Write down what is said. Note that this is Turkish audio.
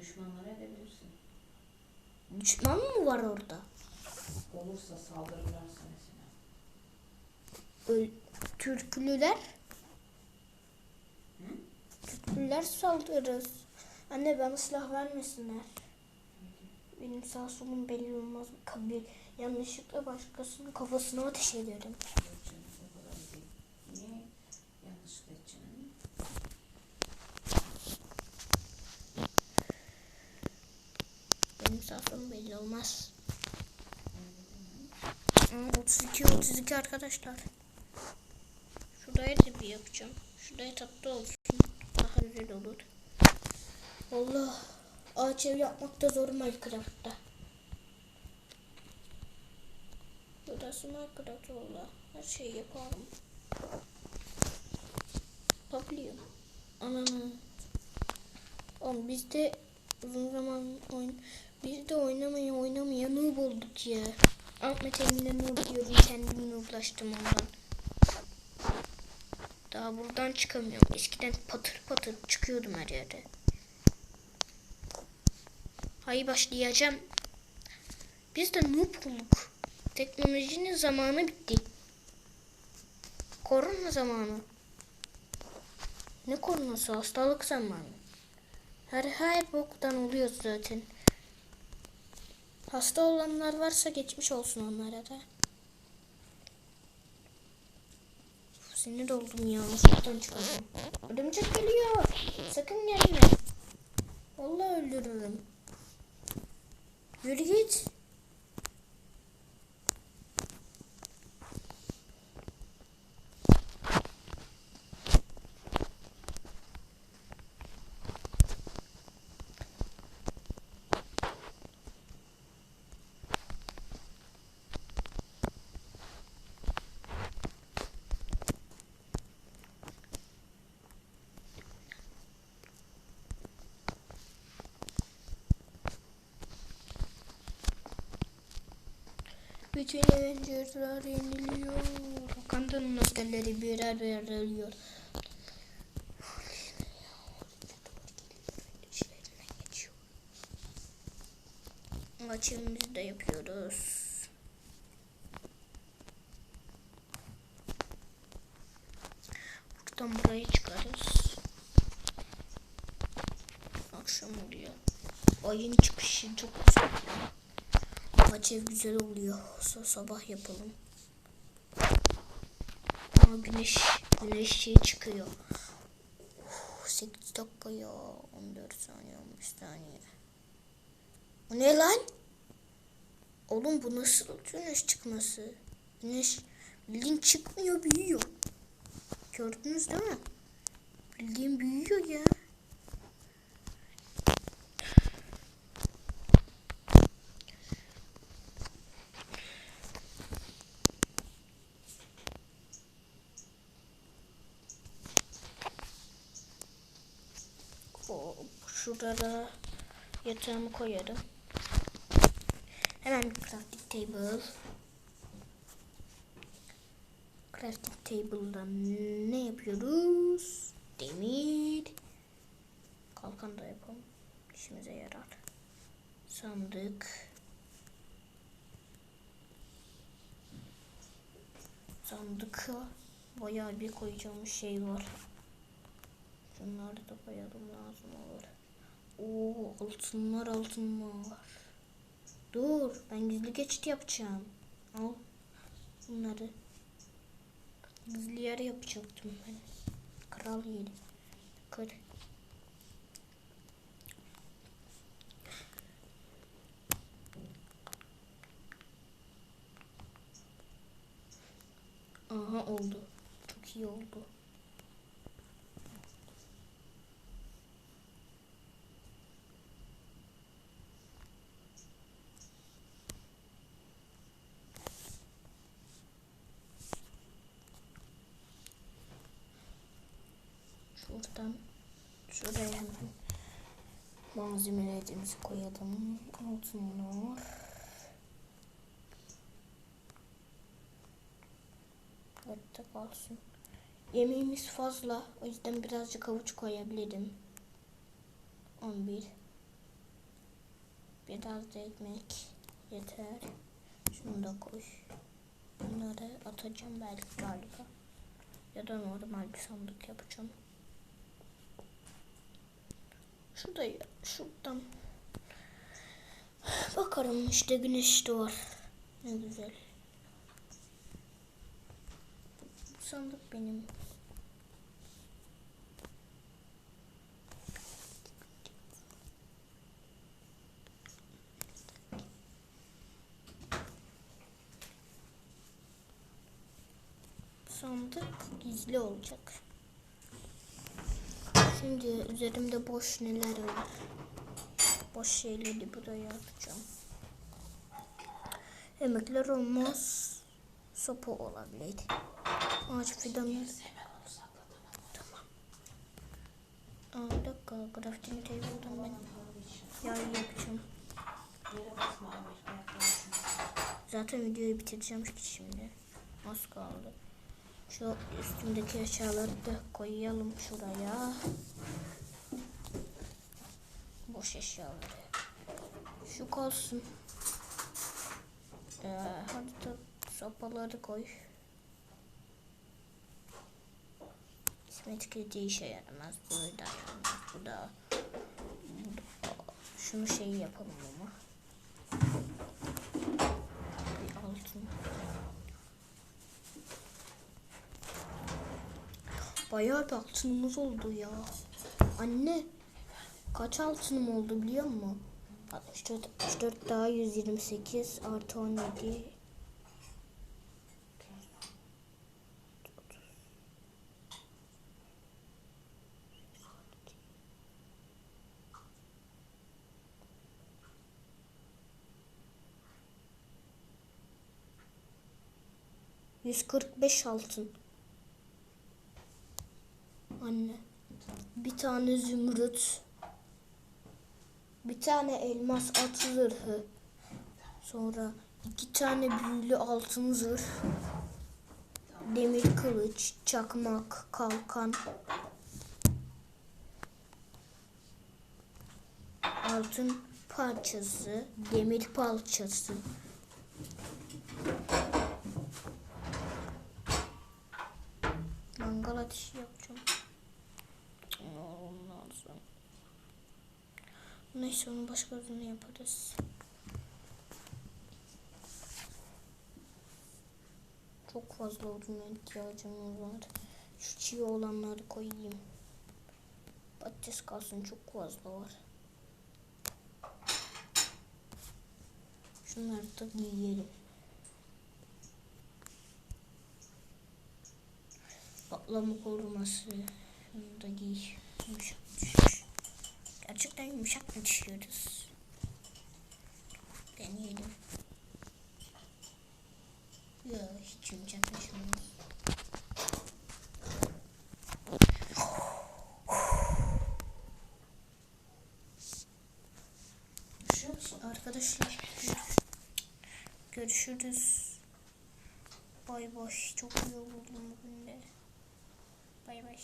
Düşmanlara edebilirsin. Düşman mı var orada? Olursa saldırırlarsa mesela. Öl Türklüler. Hı? Türklüler saldırırız. Anne bana silah vermesinler. Benim sağ solum belli olmaz. Kabir yanlışlıkla başkasının kafasına ateş ederim. Yok canım o kadar değil. Niye yanlışlıkla edeceksin? Benim solum belli olmaz. Öyle deme. Aa, 32 32 arkadaşlar. Şuraya da bir yapacağım. Şuraya tatlı olsun. Daha güzel olur. Allah. Ağaç ev yapmakta zor Minecraft'ta. Burası Minecraft valla. Her şeyi yaparım. Yapabiliyorum. Ananı. Oğlum biz de uzun zaman oyun biz de oynamayı oynamaya noob olduk ya. Ahmet Emin'e noob diyordum kendimi nooblaştım ondan. Daha buradan çıkamıyorum. Eskiden patır patır çıkıyordum her yere. Hayır başlayacağım. Biz de noob olduk. Teknolojinin zamanı bitti. Korona zamanı. Ne koronası? Hastalık zamanı. Her her boktan oluyor zaten. Hasta olanlar varsa geçmiş olsun onlara da. Sinir oldum ya. Sokaktan çıkardım. Örümcek geliyor. Sakın gelme. Vallahi öldürürüm. Yürü git. Bütün Avengers'lar yeniliyor. Wakanda'nın askerleri birer birer ölüyor. Maçımızı da yapıyoruz. Buradan buraya çıkarız. Akşam oluyor. Ayın çıkışı çok güzel. Maç ev güzel oluyor. Sa- sabah yapalım. Ama güneş güneş şey çıkıyor. Uf, 8 dakika ya. 14 saniye 15 saniye. Bu ne lan? Oğlum bu nasıl güneş çıkması? Güneş bildiğin çıkmıyor büyüyor. Gördünüz değil mi? Bildiğin büyüyor ya. O, şurada da yatağımı koyarım. Hemen bir crafting table. Crafting table'dan ne yapıyoruz? Demir. Kalkan da yapalım. İşimize yarar. Sandık. Sandıka bayağı bir koyacağımız şey var. Şunları da koyalım lazım olur. Oo altınlar altınlar. Dur ben gizli geçit yapacağım. Al bunları. Gizli yer yapacaktım ben. Kral yeri. Kır. Aha oldu. Çok iyi oldu. Şuradan şuraya hemen malzemelerimizi koyalım. Altınlar. Hatta kalsın. Yemeğimiz fazla. O yüzden birazcık havuç koyabilirim. 11 Biraz da ekmek yeter. Şunu da koy. Bunları atacağım belki galiba. Ya da normal bir sandık yapacağım. Şurada ya, şuradan. Bakarım işte güneş doğar. Ne güzel. Bu sandık benim. Sandık gizli olacak. Şimdi üzerimde boş neler var. Boş şeyleri buraya atacağım. Yemekler olmaz. Sopa olabilir. Ağaç fidanı. Tamam. Aa, bir dakika. Crafting table'dan ben yay yapacağım. Zaten videoyu bitireceğim şimdi. Az kaldı. Şu üstümdeki eşyaları da koyalım şuraya. Boş eşyaları. Şu kalsın. Ee, hadi sopaları koy. İsmet işe yaramaz. Bu da yaramaz. Bu da. Şunu şey yapalım ama. Bir altın. Bayağı bir altınımız oldu ya. Anne kaç altınım oldu biliyor musun? 64, 64 daha 128 artı 17 145 altın. Anne. Bir tane zümrüt. Bir tane elmas at zırhı. Sonra iki tane büyülü altın zırh. Demir kılıç, çakmak, kalkan. Altın parçası, demir parçası. Mangal ateşi yapacağım. Ondan sonra. Neyse onu başkasını yaparız. Çok fazla oduna ihtiyacımız var. Şu çiğ olanları koyayım. Patates kalsın çok fazla var. Şunları da giyelim. Patlama koruması. Şunu da giy. Yumuşak Gerçekten yumuşak mı düşüyoruz? Deneyelim. Yok hiç yumuşak düşmüyoruz. Arkadaşlar görüşürüz. Bay bay. Çok yoruldum bugün de. Bay bay.